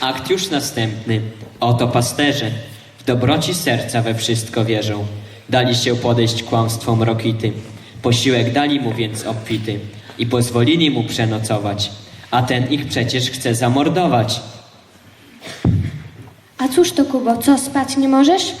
Akt już następny. Oto pasterze. W dobroci serca we wszystko wierzą. Dali się podejść kłamstwom Rokity. Posiłek dali mu więc obfity i pozwolili mu przenocować. A ten ich przecież chce zamordować. A cóż to, Kubo, co, spać nie możesz?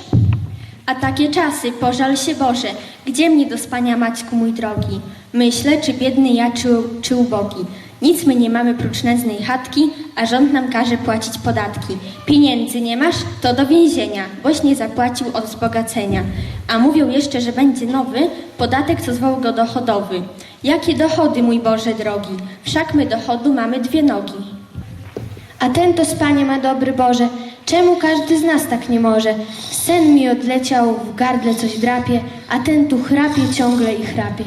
A takie czasy, pożal się Boże, gdzie mnie do spania Maćku mój drogi? Myślę, czy biedny ja, czy, czy ubogi. Nic my nie mamy prócz nędznej chatki, a rząd nam każe płacić podatki. Pieniędzy nie masz, to do więzienia, boś nie zapłacił od wzbogacenia. A mówią jeszcze, że będzie nowy podatek, co zwał go dochodowy. Jakie dochody, mój Boże drogi? Wszak my dochodu mamy dwie nogi. A ten to spanie ma dobry Boże. Czemu każdy z nas tak nie może? Sen mi odleciał, w gardle coś drapie, a ten tu chrapie ciągle i chrapie.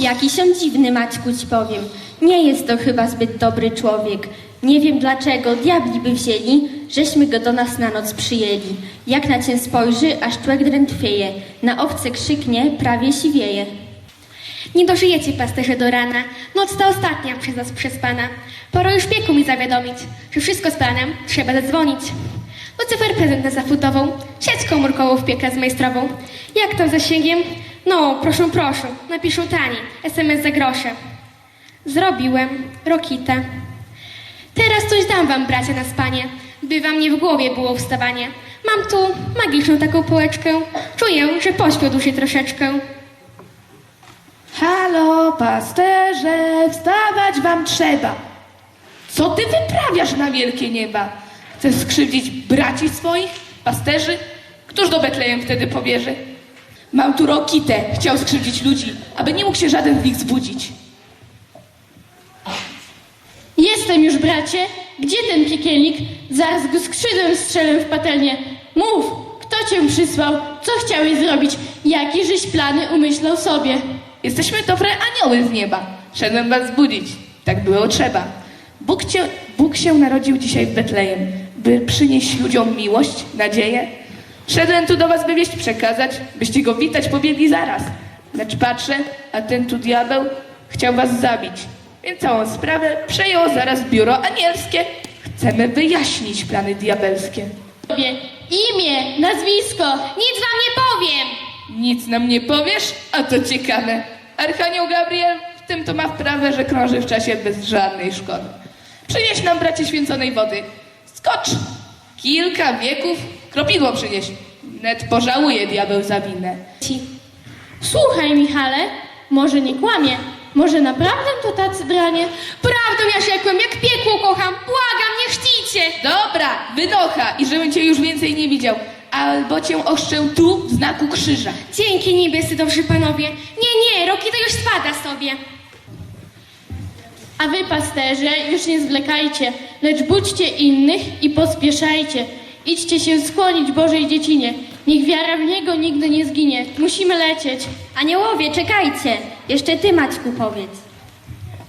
Jakiś on dziwny, Maćku, ci powiem. Nie jest to chyba zbyt dobry człowiek. Nie wiem dlaczego diabli by wzięli, żeśmy go do nas na noc przyjęli. Jak na cię spojrzy, aż człek drętwieje. Na owce krzyknie, prawie siwieje. Nie dożyjecie, pasterze, do rana. Noc ta ostatnia przez nas przespana. Pora już pieku mi zawiadomić, że wszystko z planem trzeba zadzwonić. Lucyfer prezent na zafutową, sieć komórkową w piekle zmajstrową. Jak tam z zasięgiem? No, proszę, proszę, napiszą tani, SMS za grosze. Zrobiłem, Rokita. Teraz coś dam wam, bracia, na spanie, by wam nie w głowie było wstawanie. Mam tu magiczną taką połeczkę, czuję, że pośpię dłużej troszeczkę. Halo, pasterze, wstawać wam trzeba. Co ty wyprawiasz na wielkie nieba? Chcesz skrzywdzić braci swoich, pasterzy? Któż do Betlejem wtedy powierzy? Mam tu Rokitę, chciał skrzywdzić ludzi, aby nie mógł się żaden z nich zbudzić. Jestem już, bracie. Gdzie ten piekielnik? Zaraz go skrzydłem strzelę w patelnię. Mów, kto cię przysłał? Co chciałeś zrobić? Jakie żeś plany umyślał sobie? Jesteśmy dobre anioły z nieba. Szedłem was zbudzić. Tak było trzeba. Bóg, cię, Bóg się narodził dzisiaj w Betlejem, by przynieść ludziom miłość, nadzieję. Szedłem tu do was, by wieść przekazać, byście go witać pobiegli zaraz. Lecz patrzę, a ten tu diabeł chciał was zabić. Więc całą sprawę przejęło zaraz biuro anielskie. Chcemy wyjaśnić plany diabelskie. Imię, nazwisko. Nic wam nie powiem! Nic nam nie powiesz? A to ciekawe. Archanioł Gabriel w tym to ma wprawę, że krąży w czasie bez żadnej szkody. Przynieś nam, bracie, święconej wody. Skocz! Kilka wieków kropidło przynieś. Net pożałuje diabeł za winę. Ci. Słuchaj, Michale, może nie kłamie. Może naprawdę to tacy dranie? Prawdą ja rzekłem, jak piekło kocham, błagam, nie chcicie! Dobra, wynocha i żebym cię już więcej nie widział. Albo cię oszczę tu w znaku krzyża. Dzięki niebiescy, dobrzy panowie. Nie, nie, Roki to już spada sobie. A wy, pasterze, już nie zwlekajcie, lecz budźcie innych i pospieszajcie. Idźcie się skłonić Bożej dziecinie. Niech wiara w Niego nigdy nie zginie. Musimy lecieć. Aniołowie, czekajcie! Jeszcze ty, Maćku, powiedz.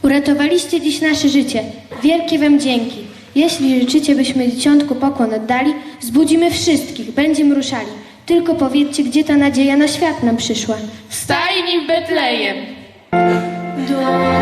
Uratowaliście dziś nasze życie. Wielkie wam dzięki. Jeśli życzycie, byśmy dzieciątku pokłon oddali, zbudzimy wszystkich, będziemy ruszali. Tylko powiedzcie, gdzie ta nadzieja na świat nam przyszła. W stajni w Betlejem. Do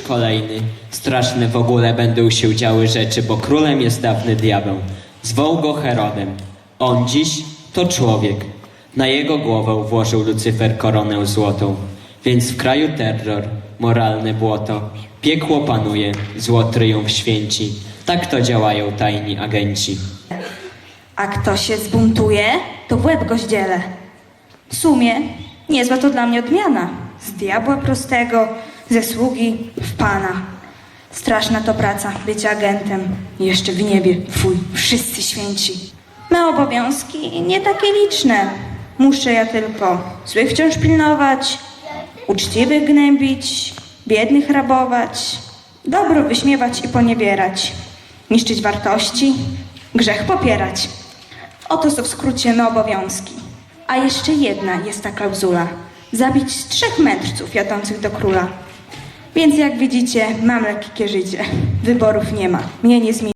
Kolejny. Straszne w ogóle będą się działy rzeczy, bo królem jest dawny diabeł. Zwoł go Herodem. On dziś to człowiek. Na jego głowę włożył Lucyfer koronę złotą. Więc w kraju terror, moralne błoto. Piekło panuje, zło tryją w święci. Tak to działają tajni agenci. A kto się zbuntuje, to w łeb go zdzielę. W sumie niezła to dla mnie odmiana. Z diabła prostego ze sługi w Pana. Straszna to praca, być agentem. Jeszcze w niebie, fuj, wszyscy święci. Me obowiązki nie takie liczne. Muszę ja tylko złych wciąż pilnować, uczciwych gnębić, biednych rabować, dobro wyśmiewać i poniewierać, niszczyć wartości, grzech popierać. Oto są w skrócie me obowiązki. A jeszcze jedna jest ta klauzula. Zabić trzech mędrców jadących do króla. Więc jak widzicie, mam lekkie życie. Wyborów nie ma. Mnie nie zmieni.